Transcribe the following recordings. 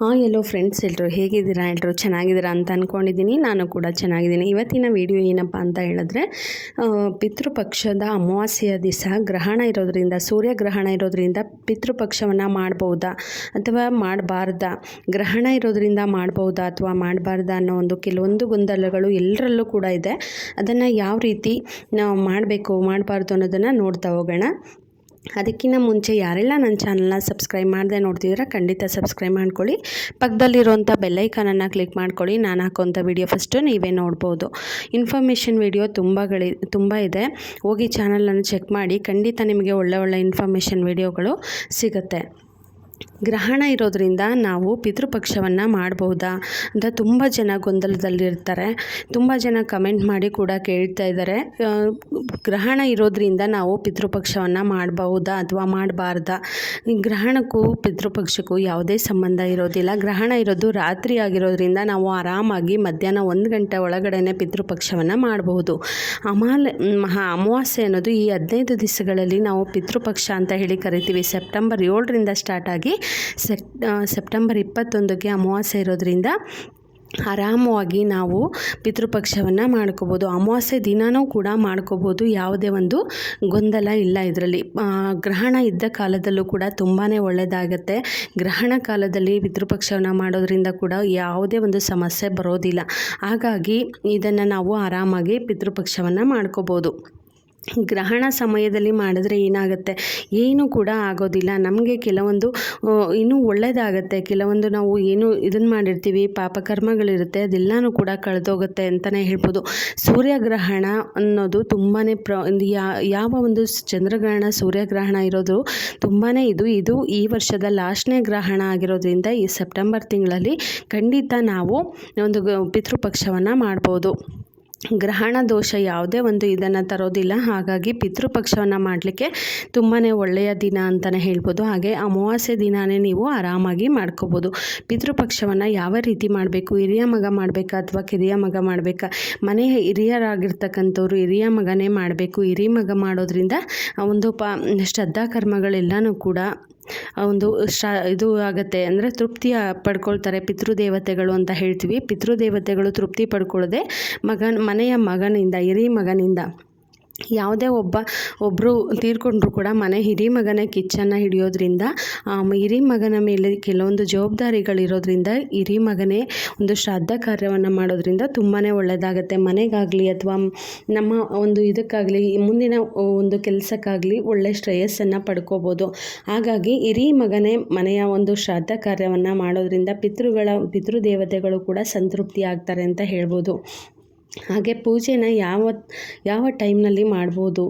ಹಾಂ ಎಲ್ಲೋ ಫ್ರೆಂಡ್ಸ್ ಎಲ್ಲರೂ ಹೇಗಿದ್ದೀರಾ? ಎಲ್ಲರೂ ಚೆನ್ನಾಗಿದ್ದೀರಾ ಅಂತ ಅಂದ್ಕೊಂಡಿದ್ದೀನಿ ನಾನು ಕೂಡ ಚೆನ್ನಾಗಿದ್ದೀನಿ. ಇವತ್ತಿನ ವಿಡಿಯೋ ಏನಪ್ಪ ಅಂತ ಹೇಳಿದ್ರೆ ಪಿತೃಪಕ್ಷದ ಅಮಾವಾಸ್ಯೆಯ ದಿವಸ ಗ್ರಹಣ ಇರೋದ್ರಿಂದ, ಸೂರ್ಯಗ್ರಹಣ ಇರೋದ್ರಿಂದ ಪಿತೃಪಕ್ಷವನ್ನು ಮಾಡ್ಬೋದಾ ಅಥವಾ ಮಾಡಬಾರ್ದಾ? ಗ್ರಹಣ ಇರೋದ್ರಿಂದ ಮಾಡ್ಬೋದಾ ಅಥವಾ ಮಾಡಬಾರ್ದಾ ಅನ್ನೋ ಒಂದು ಕೆಲವೊಂದು ಗೊಂದಲಗಳು ಎಲ್ಲರಲ್ಲೂ ಕೂಡ ಇದೆ. ಅದನ್ನು ಯಾವ ರೀತಿ ನಾವು ಮಾಡಬೇಕು, ಮಾಡಬಾರ್ದು ಅನ್ನೋದನ್ನು ನೋಡ್ತಾ ಹೋಗೋಣ. ಅದಕ್ಕಿಂತ ಮುಂಚೆ ಯಾರೆಲ್ಲ ನನ್ನ ಚಾನಲ್ನ ಸಬ್ಸ್ಕ್ರೈಬ್ ಮಾಡದೆ ನೋಡ್ತಿದ್ರೆ ಖಂಡಿತ ಸಬ್ಸ್ಕ್ರೈಬ್ ಮಾಡ್ಕೊಳ್ಳಿ. ಪಕ್ಕದಲ್ಲಿರುವಂಥ ಬೆಲ್ಲೈಕನನ್ನು ಕ್ಲಿಕ್ ಮಾಡ್ಕೊಳ್ಳಿ, ನಾನು ಹಾಕುವಂಥ ವಿಡಿಯೋ ಫಸ್ಟು ನೀವೇ ನೋಡ್ಬೋದು. ಇನ್ಫಾರ್ಮೇಷನ್ ವಿಡಿಯೋ ತುಂಬಗಳಿ ತುಂಬ ಇದೆ. ಹೋಗಿ ಚಾನಲನ್ನು ಚೆಕ್ ಮಾಡಿ, ಖಂಡಿತ ನಿಮಗೆ ಒಳ್ಳೆ ಒಳ್ಳೆ ಇನ್ಫಾರ್ಮೇಷನ್ ವಿಡಿಯೋಗಳು ಸಿಗುತ್ತೆ. ಗ್ರಹಣ ಇರೋದರಿಂದ ನಾವು ಪಿತೃಪಕ್ಷವನ್ನು ಮಾಡ್ಬೋದಾ ಅಂತ ತುಂಬ ಜನ ಗೊಂದಲದಲ್ಲಿರ್ತಾರೆ. ತುಂಬ ಜನ ಕಮೆಂಟ್ ಮಾಡಿ ಕೂಡ ಕೇಳ್ತಾ ಇದ್ದಾರೆ. ಗ್ರಹಣ ಇರೋದರಿಂದ ನಾವು ಪಿತೃಪಕ್ಷವನ್ನು ಮಾಡಬಹುದಾ ಅಥವಾ ಮಾಡಬಾರ್ದಾ? ಗ್ರಹಣಕ್ಕೂ ಪಿತೃಪಕ್ಷಕ್ಕೂ ಯಾವುದೇ ಸಂಬಂಧ ಇರೋದಿಲ್ಲ. ಗ್ರಹಣ ಇರೋದು ರಾತ್ರಿ ಆಗಿರೋದ್ರಿಂದ ನಾವು ಆರಾಮಾಗಿ ಮಧ್ಯಾಹ್ನ ಒಂದು ಗಂಟೆ ಒಳಗಡೆ ಪಿತೃಪಕ್ಷವನ್ನು ಮಾಡಬಹುದು. ಅಮಾಲೆ, ಮಹಾ ಅಮಾವಾಸ್ಯೆ ಅನ್ನೋದು ಈ ಹದಿನೈದು ದಿವಸಗಳಲ್ಲಿ ನಾವು ಪಿತೃಪಕ್ಷ ಅಂತ ಹೇಳಿ ಕರಿತೀವಿ. ಸೆಪ್ಟೆಂಬರ್ ಏಳರಿಂದ ಸ್ಟಾರ್ಟ್ ಆಗಿ ಸೆಪ್ ಸೆಪ್ಟೆಂಬರ್ ಇಪ್ಪತ್ತೊಂದಕ್ಕೆ ಅಮಾವಾಸ್ಯೆ ಇರೋದ್ರಿಂದ ಆರಾಮವಾಗಿ ನಾವು ಪಿತೃಪಕ್ಷವನ್ನು ಮಾಡ್ಕೋಬೋದು. ಅಮಾವಾಸ್ಯೆ ದಿನವೂ ಕೂಡ ಮಾಡ್ಕೋಬೋದು. ಯಾವುದೇ ಒಂದು ಗೊಂದಲ ಇಲ್ಲ ಇದರಲ್ಲಿ. ಗ್ರಹಣ ಇದ್ದ ಕಾಲದಲ್ಲೂ ಕೂಡ ತುಂಬಾ ಒಳ್ಳೆಯದಾಗತ್ತೆ ಗ್ರಹಣ ಕಾಲದಲ್ಲಿ ಪಿತೃಪಕ್ಷವನ್ನು ಮಾಡೋದ್ರಿಂದ ಕೂಡ ಯಾವುದೇ ಒಂದು ಸಮಸ್ಯೆ ಬರೋದಿಲ್ಲ. ಹಾಗಾಗಿ ಇದನ್ನು ನಾವು ಆರಾಮಾಗಿ ಪಿತೃಪಕ್ಷವನ್ನು ಮಾಡ್ಕೋಬೋದು. ಗ್ರಹಣ ಸಮಯದಲ್ಲಿ ಮಾಡಿದ್ರೆ ಏನಾಗುತ್ತೆ? ಏನೂ ಕೂಡ ಆಗೋದಿಲ್ಲ. ನಮಗೆ ಕೆಲವೊಂದು ಇನ್ನೂ ಒಳ್ಳೆಯದಾಗತ್ತೆ ಕೆಲವೊಂದು ನಾವು ಏನು ಇದನ್ನು ಮಾಡಿರ್ತೀವಿ, ಪಾಪಕರ್ಮಗಳಿರುತ್ತೆ, ಅದೆಲ್ಲನೂ ಕೂಡ ಕಳೆದೋಗುತ್ತೆ ಅಂತಲೇ ಹೇಳ್ಬೋದು. ಸೂರ್ಯಗ್ರಹಣ ಅನ್ನೋದು ತುಂಬಾ ಪ್ರ ಯಾವ ಒಂದು ಚಂದ್ರಗ್ರಹಣ, ಸೂರ್ಯಗ್ರಹಣ ಇರೋದು ತುಂಬಾ ಇದು. ಇದು ಈ ವರ್ಷದ ಲಾಸ್ಟ್ನೇ ಗ್ರಹಣ ಆಗಿರೋದ್ರಿಂದ ಈ ಸೆಪ್ಟೆಂಬರ್ ತಿಂಗಳಲ್ಲಿ ಖಂಡಿತ ನಾವು ಒಂದು ಪಿತೃಪಕ್ಷವನ್ನು ಮಾಡ್ಬೋದು. ಗ್ರಹಣ ದೋಷ ಯಾವುದೇ ಒಂದು ಇದನ್ನು ತರೋದಿಲ್ಲ. ಹಾಗಾಗಿ ಪಿತೃಪಕ್ಷವನ್ನು ಮಾಡಲಿಕ್ಕೆ ತುಂಬಾ ಒಳ್ಳೆಯ ದಿನ ಅಂತಲೇ ಹೇಳ್ಬೋದು. ಹಾಗೆ ಅಮಾವಾಸ್ಯೆ ದಿನವೇ ನೀವು ಆರಾಮಾಗಿ ಮಾಡ್ಕೋಬೋದು. ಪಿತೃಪಕ್ಷವನ್ನು ಯಾವ ರೀತಿ ಮಾಡಬೇಕು? ಹಿರಿಯ ಮಗ ಮಾಡಬೇಕಾ ಅಥವಾ ಕಿರಿಯ ಮಗ ಮಾಡಬೇಕಾ? ಮನೆ ಹಿರಿಯರಾಗಿರ್ತಕ್ಕಂಥವ್ರು ಹಿರಿಯ ಮಗನೇ ಮಾಡಬೇಕು. ಹಿರಿಯ ಮಗ ಮಾಡೋದ್ರಿಂದ ಒಂದು ಪ ಶ್ರದ್ಧಾ ಕರ್ಮಗಳೆಲ್ಲನೂ ಕೂಡ ಒಂದು ಶ ಇದು ಆಗುತ್ತೆ. ಅಂದರೆ ತೃಪ್ತಿ ಪಡ್ಕೊಳ್ತಾರೆ ಪಿತೃದೇವತೆಗಳು ಅಂತ ಹೇಳ್ತೀವಿ. ಪಿತೃದೇವತೆಗಳು ತೃಪ್ತಿ ಪಡ್ಕೊಳ್ಳದೆ ಮಗನ, ಮನೆಯ ಮಗನಿಂದ ಹಿರಿ ಮಗನಿಂದ ಯಾವುದೇ ಒಬ್ಬ ಒಬ್ಬರು ತೀರ್ಕೊಂಡ್ರು ಕೂಡ ಮನೆ ಹಿರಿ ಮಗನ ಕಿಚ್ಚನ್ನು ಹಿಡಿಯೋದ್ರಿಂದ ಹಿರಿ ಮಗನ ಮೇಲೆ ಕೆಲವೊಂದು ಜವಾಬ್ದಾರಿಗಳಿರೋದ್ರಿಂದ, ಹಿರಿ ಮಗನೇ ಒಂದು ಶ್ರಾದ್ದ ಕಾರ್ಯವನ್ನು ಮಾಡೋದ್ರಿಂದ ತುಂಬಾ ಒಳ್ಳೆಯದಾಗತ್ತೆ ಮನೆಗಾಗಲಿ ಅಥವಾ ನಮ್ಮ ಒಂದು ಇದಕ್ಕಾಗಲಿ, ಮುಂದಿನ ಒಂದು ಕೆಲಸಕ್ಕಾಗಲಿ ಒಳ್ಳೆ ಶ್ರೇಯಸ್ಸನ್ನು ಪಡ್ಕೋಬೋದು. ಹಾಗಾಗಿ ಹಿರಿ ಮಗನೇ ಮನೆಯ ಒಂದು ಶ್ರಾದ್ದ ಕಾರ್ಯವನ್ನು ಮಾಡೋದ್ರಿಂದ ಪಿತೃಗಳ, ಪಿತೃದೇವತೆಗಳು ಕೂಡ ಸಂತೃಪ್ತಿ ಆಗ್ತಾರೆ ಅಂತ ಹೇಳ್ಬೋದು. ಹಾಗೆ ಪೂಜೆನ ಯಾವ ಯಾವ ಟೈಮ್ನಲ್ಲಿ ಮಾಡ್ಬೋದು?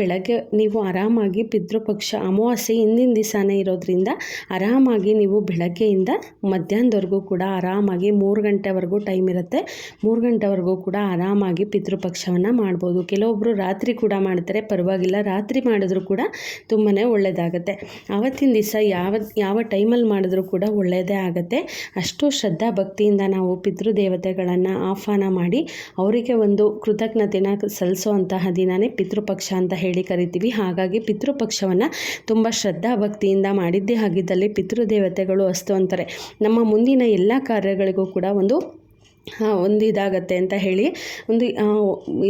ಬೆಳಗ್ಗೆ ನೀವು ಆರಾಮಾಗಿ ಪಿತೃಪಕ್ಷ ಅಮಾವಾಸ್ಯೆ ಹಿಂದಿನ ದಿವಸನೇ ಇರೋದ್ರಿಂದ ಆರಾಮಾಗಿ ನೀವು ಬೆಳಗ್ಗೆಯಿಂದ ಮಧ್ಯಾಹ್ನದವರೆಗೂ ಕೂಡ ಆರಾಮಾಗಿ ಮೂರು ಗಂಟೆವರೆಗೂ ಟೈಮ್ ಇರುತ್ತೆ. ಮೂರು ಗಂಟೆವರೆಗೂ ಕೂಡ ಆರಾಮಾಗಿ ಪಿತೃಪಕ್ಷವನ್ನು ಮಾಡ್ಬೋದು. ಕೆಲವೊಬ್ಬರು ರಾತ್ರಿ ಕೂಡ ಮಾಡ್ತಾರೆ, ಪರವಾಗಿಲ್ಲ. ರಾತ್ರಿ ಮಾಡಿದ್ರೂ ಕೂಡ ತುಂಬಾ ಒಳ್ಳೆಯದಾಗುತ್ತೆ ಆವತ್ತಿನ ದಿವಸ ಯಾವ ಯಾವ ಟೈಮಲ್ಲಿ ಮಾಡಿದ್ರೂ ಕೂಡ ಒಳ್ಳೆಯದೇ ಆಗುತ್ತೆ. ಅಷ್ಟು ಶ್ರದ್ಧಾ ಭಕ್ತಿಯಿಂದ ನಾವು ಪಿತೃದೇವತೆಗಳನ್ನು ಆಹ್ವಾನ ಮಾಡಿ ಅವರಿಗೆ ಒಂದು ಕೃತಜ್ಞತೆನ ಸಲ್ಲಿಸುವಂತಹ ದಿನವೇ ಪಿತೃಪಕ್ಷ ಅಂತ ಹೇಳಿ ಕರಿತೀವಿ. ಹಾಗಾಗಿ ಪಿತೃಪಕ್ಷವನ್ನು ತುಂಬ ಶ್ರದ್ಧಾ ಭಕ್ತಿಯಿಂದ ಮಾಡಿದ್ದೇ ಆಗಿದ್ದಲ್ಲಿ ಪಿತೃದೇವತೆಗಳು ಅಸ್ತು ಅಂತಾರೆ. ನಮ್ಮ ಮುಂದಿನ ಎಲ್ಲ ಕಾರ್ಯಗಳಿಗೂ ಕೂಡ ಒಂದು ಒಂದು ಇದಾಗತ್ತೆ ಅಂತ ಹೇಳಿ, ಒಂದು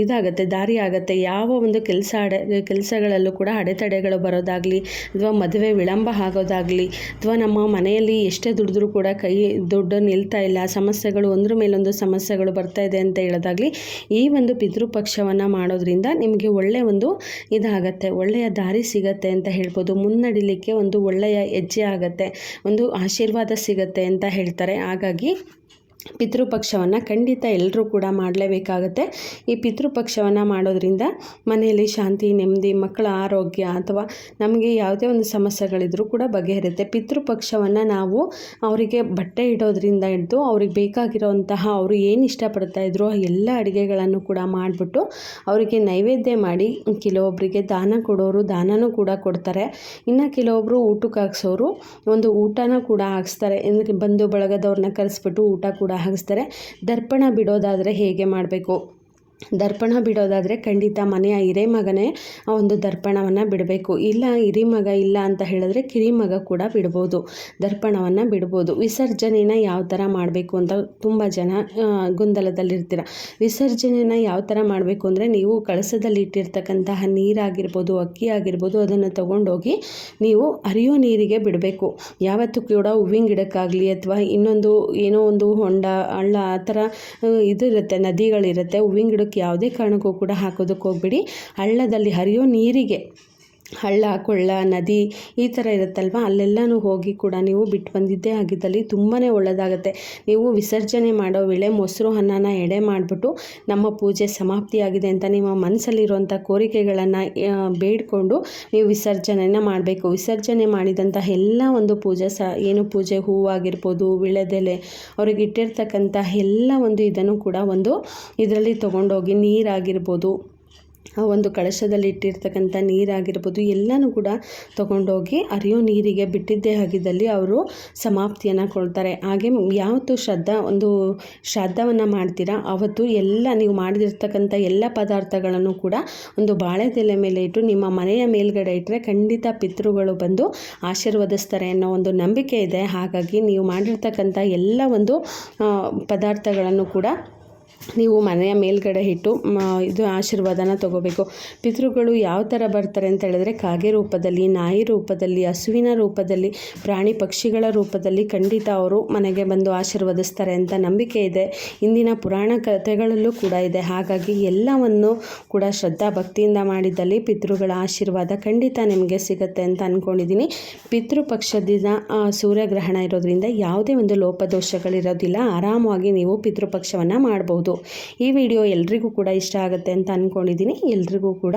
ಇದಾಗತ್ತೆ, ದಾರಿ ಆಗತ್ತೆ. ಯಾವ ಒಂದು ಕೆಲಸ ಅಡೆ, ಕೆಲಸಗಳಲ್ಲೂ ಕೂಡ ಅಡೆತಡೆಗಳು ಬರೋದಾಗಲಿ, ಅಥವಾ ಮದುವೆ ವಿಳಂಬ ಆಗೋದಾಗಲಿ, ಅಥವಾ ನಮ್ಮ ಮನೆಯಲ್ಲಿ ಎಷ್ಟೇ ದುಡಿದ್ರು ಕೂಡ ಕೈ, ದುಡ್ಡು ನಿಲ್ತಾ ಇಲ್ಲ, ಸಮಸ್ಯೆಗಳು ಒಂದ್ರ ಮೇಲೊಂದು ಸಮಸ್ಯೆಗಳು ಬರ್ತಾ ಇದೆ ಅಂತ ಹೇಳೋದಾಗಲಿ, ಈ ಒಂದು ಪಿತೃಪಕ್ಷವನ್ನು ಮಾಡೋದ್ರಿಂದ ನಿಮಗೆ ಒಳ್ಳೆಯ ಒಂದು ಇದಾಗತ್ತೆ, ಒಳ್ಳೆಯ ದಾರಿ ಸಿಗತ್ತೆ ಅಂತ ಹೇಳ್ಬೋದು. ಮುನ್ನಡಿಲಿಕ್ಕೆ ಒಂದು ಒಳ್ಳೆಯ ಹೆಜ್ಜೆ ಆಗತ್ತೆ, ಒಂದು ಆಶೀರ್ವಾದ ಸಿಗತ್ತೆ ಅಂತ ಹೇಳ್ತಾರೆ. ಹಾಗಾಗಿ ಪಿತೃಪಕ್ಷವನ್ನು ಖಂಡಿತ ಎಲ್ಲರೂ ಕೂಡ ಮಾಡಲೇಬೇಕಾಗತ್ತೆ. ಈ ಪಿತೃಪಕ್ಷವನ್ನು ಮಾಡೋದ್ರಿಂದ ಮನೆಯಲ್ಲಿ ಶಾಂತಿ, ನೆಮ್ಮದಿ, ಮಕ್ಕಳ ಆರೋಗ್ಯ ಅಥವಾ ನಮಗೆ ಯಾವುದೇ ಒಂದು ಸಮಸ್ಯೆಗಳಿದ್ರೂ ಕೂಡ ಬಗೆಹರುತ್ತೆ ಪಿತೃಪಕ್ಷವನ್ನು ನಾವು ಅವರಿಗೆ ಬಟ್ಟೆ ಇಡೋದ್ರಿಂದ ಹಿಡಿದು ಅವ್ರಿಗೆ ಬೇಕಾಗಿರೋಂತಹ ಅವರು ಏನು ಇಷ್ಟಪಡ್ತಾ ಇದ್ರು ಎಲ್ಲ ಅಡುಗೆಗಳನ್ನು ಕೂಡ ಮಾಡಿಬಿಟ್ಟು ಅವರಿಗೆ ನೈವೇದ್ಯ ಮಾಡಿ ಕೆಲವೊಬ್ಬರಿಗೆ ದಾನ ಕೊಡೋರು ದಾನನೂ ಕೂಡ ಕೊಡ್ತಾರೆ. ಇನ್ನು ಕೆಲವೊಬ್ಬರು ಊಟಕ್ಕೆ ಹಾಕ್ಸೋರು ಒಂದು ಊಟನೂ ಕೂಡ ಹಾಕ್ಸ್ತಾರೆ. ಬಂಧು ಬಳಗದವ್ರನ್ನ ಕರೆಸ್ಬಿಟ್ಟು ಊಟ ಕೂಡ ಹಾಕಿಸ್ತಾರೆ ದರ್ಪಣ ಬಿಡೋದಾದರೆ ಹೇಗೆ ಮಾಡಬೇಕು? ದರ್ಪಣ ಬಿಡೋದಾದರೆ ಖಂಡಿತ ಮನೆಯ ಹಿರೇಮಗನೇ ಒಂದು ದರ್ಪಣವನ್ನು ಬಿಡಬೇಕು. ಇಲ್ಲ, ಹಿರಿಮಗ ಇಲ್ಲ ಅಂತ ಹೇಳಿದ್ರೆ ಕಿರಿಮಗ ಕೂಡ ಬಿಡ್ಬೋದು. ದರ್ಪಣವನ್ನು ಬಿಡ್ಬೋದು. ವಿಸರ್ಜನೆನ ಯಾವ ಥರ ಮಾಡಬೇಕು ಅಂತ ತುಂಬ ಜನ ಗೊಂದಲದಲ್ಲಿರ್ತೀರ. ವಿಸರ್ಜನೆನ ಯಾವ ಥರ ಮಾಡಬೇಕು ಅಂದರೆ ನೀವು ಕಳಸದಲ್ಲಿ ಇಟ್ಟಿರ್ತಕ್ಕಂತಹ ನೀರಾಗಿರ್ಬೋದು ಅಕ್ಕಿ ಆಗಿರ್ಬೋದು ಅದನ್ನು ತಗೊಂಡೋಗಿ ನೀವು ಹರಿಯೋ ನೀರಿಗೆ ಬಿಡಬೇಕು. ಯಾವತ್ತೂ ಕೂಡ ಹೂವಿನ ಗಿಡಕ್ಕಾಗಲಿ ಅಥವಾ ಇನ್ನೊಂದು ಏನೋ ಒಂದು ಹೊಂಡ, ಹಳ್ಳ ಆ ಥರ ಇದು ಇದಿರುತ್ತೆ ನದಿಗಳಿರುತ್ತೆ, ಹೂವಿನ ಗಿಡಕ್ಕೆ ಯಾವುದೇ ಕಾರಣಕ್ಕೂ ಕೂಡ ಹಾಕೋದಕ್ಕೆ ಹೋಗಬೇಡಿ. ಹಳ್ಳದಲ್ಲಿ ಹರಿಯೋ ನೀರಿಗೆ ಹಳ್ಳ, ಕೊಳ್ಳ, ನದಿ ಈ ಥರ ಇರುತ್ತಲ್ವ? ಅಲ್ಲೆಲ್ಲನೂ ಹೋಗಿ ಕೂಡ ನೀವು ಬಿಟ್ಟು ಬಂದಿದ್ದೇ ಆಗಿದ್ದಲ್ಲಿ ತುಂಬಾ ಒಳ್ಳೆಯದಾಗುತ್ತೆ ನೀವು ವಿಸರ್ಜನೆ ಮಾಡೋ ವೇಳೆ ಮೊಸರು ಅನ್ನನ ಎಡೆ ಮಾಡಿಬಿಟ್ಟು ನಮ್ಮ ಪೂಜೆ ಸಮಾಪ್ತಿಯಾಗಿದೆ ಅಂತ ನಿಮ್ಮ ಮನಸ್ಸಲ್ಲಿರುವಂಥ ಕೋರಿಕೆಗಳನ್ನು ಬೇಡಿಕೊಂಡು ನೀವು ವಿಸರ್ಜನೆಯನ್ನು ಮಾಡಬೇಕು. ವಿಸರ್ಜನೆ ಮಾಡಿದಂಥ ಎಲ್ಲ ಒಂದು ಪೂಜೆ ಸ, ಏನು ಪೂಜೆ ಹೂವಾಗಿರ್ಬೋದು ವಿಳೆದೆಲೆ, ಅವ್ರಿಗೆ ಇಟ್ಟಿರ್ತಕ್ಕಂಥ ಎಲ್ಲ ಒಂದು ಇದನ್ನು ಕೂಡ ಒಂದು ಇದರಲ್ಲಿ ತೊಗೊಂಡೋಗಿ ನೀರಾಗಿರ್ಬೋದು. ಆ ಒಂದು ಕಳಶದಲ್ಲಿ ಇಟ್ಟಿರ್ತಕ್ಕಂಥ ನೀರಾಗಿರ್ಬೋದು, ಎಲ್ಲನೂ ಕೂಡ ತಗೊಂಡೋಗಿ ಅರಿಯೋ ನೀರಿಗೆ ಬಿಟ್ಟಿದ್ದೇ ಆಗಿದ್ದಲ್ಲಿ ಅವರು ಸಮಾಪ್ತಿಯನ್ನು ಕೊಡ್ತಾರೆ. ಹಾಗೆ ಯಾವತ್ತು ಶ್ರದ್ಧ, ಒಂದು ಶ್ರಾದ್ದವನ್ನು ಮಾಡ್ತೀರಾ, ಅವತ್ತು ಎಲ್ಲ ನೀವು ಮಾಡಿದಿರ್ತಕ್ಕಂಥ ಎಲ್ಲ ಪದಾರ್ಥಗಳನ್ನು ಕೂಡ ಒಂದು ಬಾಳೆದೆಲೆ ಮೇಲೆ ಇಟ್ಟು, ನಿಮ್ಮ ಮನೆಯ ಮೇಲ್ಗಡೆ ಇಟ್ಟರೆ ಖಂಡಿತ ಪಿತೃಗಳು ಬಂದು ಆಶೀರ್ವದಿಸ್ತಾರೆ ಅನ್ನೋ ಒಂದು ನಂಬಿಕೆ ಇದೆ. ಹಾಗಾಗಿ ನೀವು ಮಾಡಿರ್ತಕ್ಕಂಥ ಎಲ್ಲ ಒಂದು ಪದಾರ್ಥಗಳನ್ನು ಕೂಡ ನೀವು ಮನೆಯ ಮೇಲ್ಗಡೆ ಇಟ್ಟು ಇದು ಆಶೀರ್ವಾದನ ತಗೋಬೇಕು. ಪಿತೃಗಳು ಯಾವ ಥರ ಬರ್ತಾರೆ ಅಂತ ಹೇಳಿದ್ರೆ, ಕಾಗೆ ರೂಪದಲ್ಲಿ, ನಾಯಿ ರೂಪದಲ್ಲಿ, ಹಸುವಿನ ರೂಪದಲ್ಲಿ, ಪ್ರಾಣಿ ಪಕ್ಷಿಗಳ ರೂಪದಲ್ಲಿ ಖಂಡಿತ ಅವರು ಮನೆಗೆ ಬಂದು ಆಶೀರ್ವದಿಸ್ತಾರೆ ಅಂತ ನಂಬಿಕೆ ಇದೆ. ಇಂದಿನ ಪುರಾಣ ಕಥೆಗಳಲ್ಲೂ ಕೂಡ ಇದೆ. ಹಾಗಾಗಿ ಎಲ್ಲವನ್ನು ಕೂಡ ಶ್ರದ್ಧಾ ಭಕ್ತಿಯಿಂದ ಮಾಡಿದ್ದಲ್ಲಿ ಪಿತೃಗಳ ಆಶೀರ್ವಾದ ಖಂಡಿತ ನಿಮಗೆ ಸಿಗುತ್ತೆ ಅಂತ ಅಂದ್ಕೊಂಡಿದ್ದೀನಿ ಪಿತೃಪಕ್ಷ ದಿನ ಸೂರ್ಯಗ್ರಹಣ ಇರೋದ್ರಿಂದ ಯಾವುದೇ ಒಂದು ಲೋಪದೋಷಗಳಿರೋದಿಲ್ಲ. ಆರಾಮವಾಗಿ ನೀವು ಪಿತೃಪಕ್ಷವನ್ನು ಈ ವಿಡಿಯೋ ಎಲ್ರಿಗೂ ಕೂಡ ಇಷ್ಟ ಆಗುತ್ತೆ ಅಂತ ಅಂದ್ಕೊಂಡಿದ್ದೀನಿ ಎಲ್ರಿಗೂ ಕೂಡ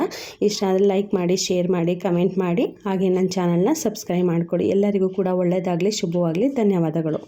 ಇಷ್ಟ ಆದರೆ ಲೈಕ್ ಮಾಡಿ ಶೇರ್ ಮಾಡಿ ಕಮೆಂಟ್ ಮಾಡಿ. ಹಾಗೆ ನನ್ನ ಚಾನಲ್ನ ಸಬ್ಸ್ಕ್ರೈಬ್ ಮಾಡಿಕೊಡಿ. ಎಲ್ಲರಿಗೂ ಕೂಡ ಒಳ್ಳೆಯದಾಗಲಿ ಶುಭವಾಗಲಿ. ಧನ್ಯವಾದಗಳು.